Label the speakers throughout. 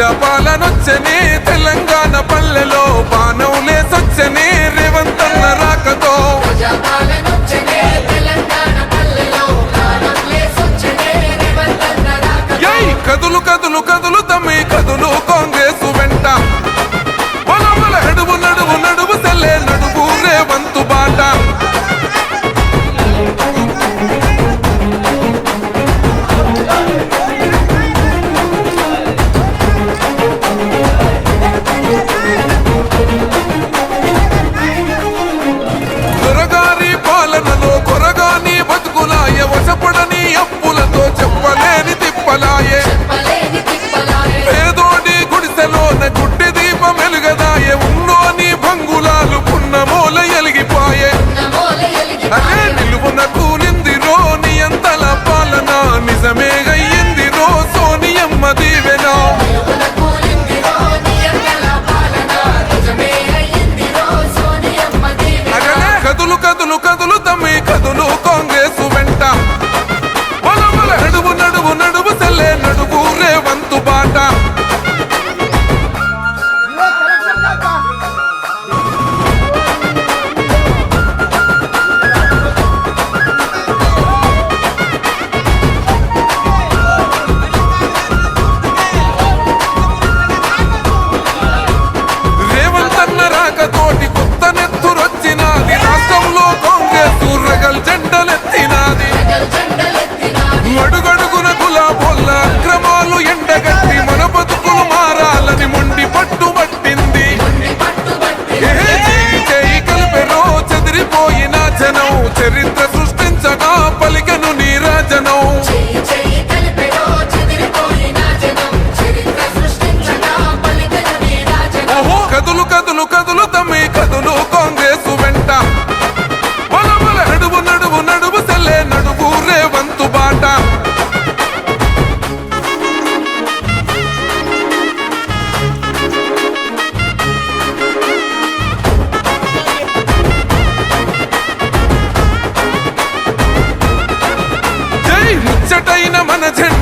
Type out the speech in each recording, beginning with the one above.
Speaker 1: ప్రజాపాలనొచ్చని తెలంగాణ పల్లెలో పానవులే లేసొచ్చని రేవంతన్న రాకతో. కదులు కదులు కదులు తమ్మి కదులు కాంగ్రెస్
Speaker 2: 될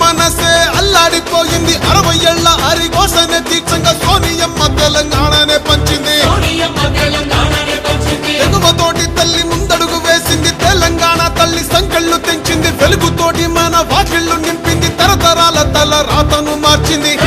Speaker 2: మనసే అల్లాడిపోయింది. అరవై ఏళ్ళ హరి కోసనే తీక్షంగా
Speaker 3: సోనియమ్మ తెలంగాణనే పంచింది.
Speaker 2: ఎగువతోటి తల్లి ముందడుగు వేసింది. తెలంగాణ తల్లి సంకళ్ళు తెంచింది. వెలుగుతోటి మన వాకిళ్ళు నింపింది. తరతరాల తల రాతను మార్చింది.